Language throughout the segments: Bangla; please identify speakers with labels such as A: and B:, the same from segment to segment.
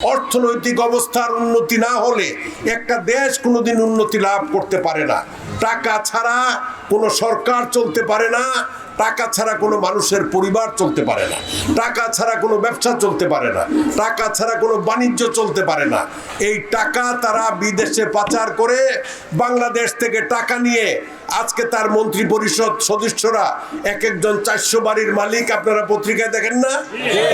A: অর্থনৈতিক অবস্থার উন্নতি না হলে একটা দেশ কোনোদিন উন্নতি লাভ করতে পারে না। টাকা ছাড়া কোনো সরকার চলতে পারে না, টাকা ছাড়া কোনো মানুষের পরিবার চলতে পারে না, টাকা ছাড়া কোনো ব্যবসা চলতে পারে না, টাকা ছাড়া কোনো বাণিজ্য চলতে পারে না। এই টাকা তারা বিদেশে পাচার করে বাংলাদেশ থেকে টাকা নিয়ে আজকে তার মন্ত্রী পরিষদ সদস্যরা এক একজন চারশো বাড়ির মালিক, আপনারা পত্রিকায় দেখেন না?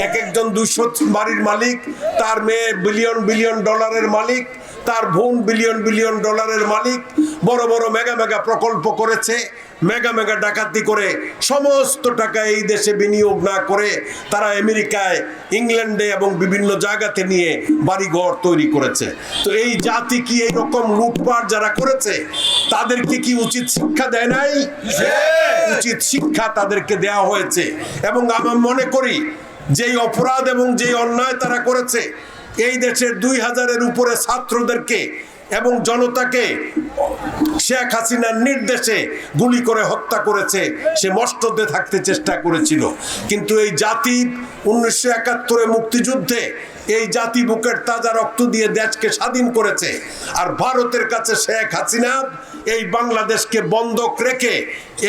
A: এক একজন দুশো বাড়ির মালিক, তার মেয়ে বিলিয়ন বিলিয়ন ডলারের মালিক, তার বোন বিলিয়ন বিলিয়ন ডলারের মালিক, বড় বড় মেগা মেগা প্রকল্প করেছে। মেগা মেগা ডাকাতি করে সমস্ত টাকা এই দেশে বিনিয়োগ না করে তারা আমেরিকায় ইংল্যান্ডে এবং বিভিন্ন জায়গাতে নিয়ে বাড়িঘর তৈরি করেছে। তো এই জাতি কি এই রকম লুটপাট যারা করেছে তাদেরকে কি উচিত শিক্ষা দেয় নাই? উচিত শিক্ষা তাদেরকে দেওয়া হয়েছে। এবং আমার মনে করি যেই অপরাধ এবং যেই অন্যায় তারা করেছে এই দেশের দুই হাজারের উপরে ছাত্রদেরকে এবং জনতাকে শেখ হাসিনার নির্দেশে গুলি করে হত্যা করেছে, সে মস্তদে থাকতে চেষ্টা করেছিল। কিন্তু এই জাতি উনিশশো একাত্তরে মুক্তিযুদ্ধে এই জাতি বুকের তাজা রক্ত দিয়ে দেশকে স্বাধীন করেছে। আর ভারতের কাছে শেখ হাসিনা এই বাংলাদেশকে বন্ধক রেখে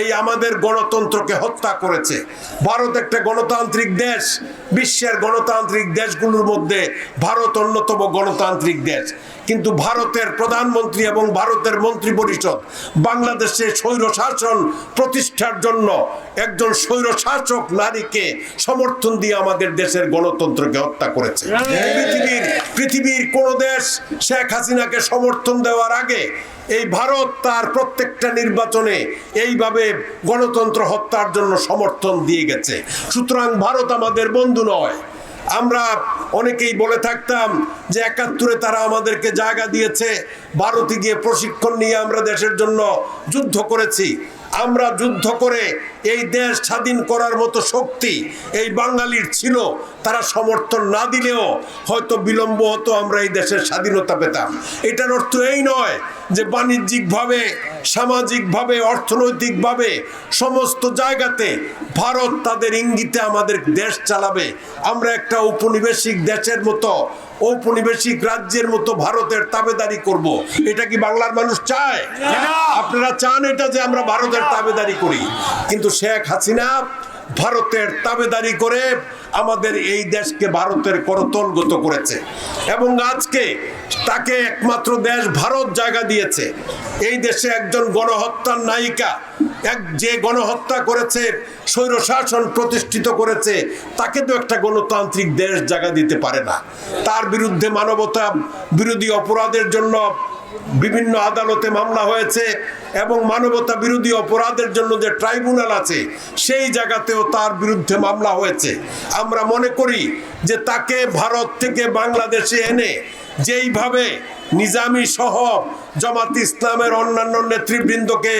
A: এই আমাদের গণতন্ত্রকে হত্যা করেছে। ভারত একটা গণতান্ত্রিক দেশ, বিশ্বের গণতান্ত্রিক দেশগুলোর মধ্যে ভারত অন্যতম গণতান্ত্রিক দেশ। কিন্তু ভারতের প্রধানমন্ত্রী এবং ভারতের মন্ত্রী পরিষদ বাংলাদেশে স্বৈর শাসন প্রতিষ্ঠার জন্য একজন স্বৈর শাসক নারীকে সমর্থন দিয়ে আমাদের দেশের গণতন্ত্রকে হত্যা করেছে। পৃথিবীর পৃথিবীর কোন দেশ শেখ হাসিনাকে সমর্থন দেওয়ার আগে এই ভারত তার প্রত্যেকটা নির্বাচনে এইভাবে গণতন্ত্র হত্যার জন্য সমর্থন দিয়ে গেছে। সুতরাং ভারত আমাদের বন্ধু নয়। আমরা অনেকেই বলে থাকতাম যে একাত্তরে তারা আমাদেরকে জায়গা দিয়েছে, ভারতে গিয়ে প্রশিক্ষণ নিয়ে আমরা দেশের জন্য যুদ্ধ করেছি। আমরা যুদ্ধ করে এই দেশ স্বাধীন করার মতো শক্তি এই বাঙালির ছিল। তারা সমর্থন না দিলেও হয়তো বিলম্ব হতো, আমরা এই দেশের স্বাধীনতা পেতাম। এটার অর্থ এই নয় যে বাণিজ্যিকভাবে, সামাজিকভাবে, অর্থনৈতিকভাবে সমস্ত জায়গাতে ভারত তাদের ইঙ্গিতে আমাদের দেশ চালাবে। আমরা একটা ঔপনিবেশিক দেশের মতো, ঔপনিবেশিক রাজ্যের মতো ভারতের তাবেদারি করব। এটা কি বাংলার মানুষ চায়? আপনারা চান এটা যে আমরা ভারতের তাবেদারি করি। কিন্তু শেখ হাসিনা ভারতের তাবেদারি করে আমাদের এই দেশকে ভারতের করতলগত করেছে এবং আজকে তাকে একমাত্র দেশ ভারত জায়গা দিয়েছে। এই দেশে একজন গণহত্যার নায়িকা, এক যে গণহত্যা করেছে, স্বৈরশাসন প্রতিষ্ঠিত করেছে, তাকে তো একটা গণতান্ত্রিক দেশ জায়গা দিতে পারে না। তার বিরুদ্ধে মানবতা বিরোধী অপরাধের জন্য বিভিন্ন আদালতে মামলা হয়েছে এবং মানবতা বিরোধী অপরাধের জন্য যে ট্রাইব্যুনাল আছে, সেই জায়গাতেও তার বিরুদ্ধে মামলা হয়েছে। আমরা মনে করি যে তাকে ভারত থেকে বাংলাদেশে এনে যেইভাবে নিজামি সহ জামাত ইসলামের অন্যান্য নেতৃবৃন্দকে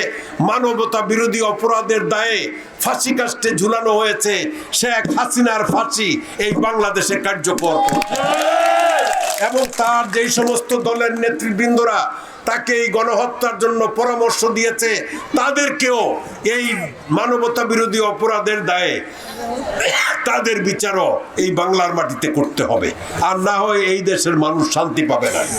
A: মানবতা বিরোধী অপরাধের দায়ে ফাঁসি কাস্টে ঝুলানো হয়েছে, শেখ হাসিনার ফাঁসি এই বাংলাদেশে কার্যকর এবং তার যেই সমস্ত দলের নেতৃবৃন্দরা তাকে এই গণহত্যার জন্য পরামর্শ দিয়েছে, তাদেরকেও এই মানবতা বিরোধী অপরাধের দায়ে তাদের বিচারও এই বাংলার মাটিতে করতে হবে। আর না হয় এই দেশের মানুষ শান্তি পাবে না।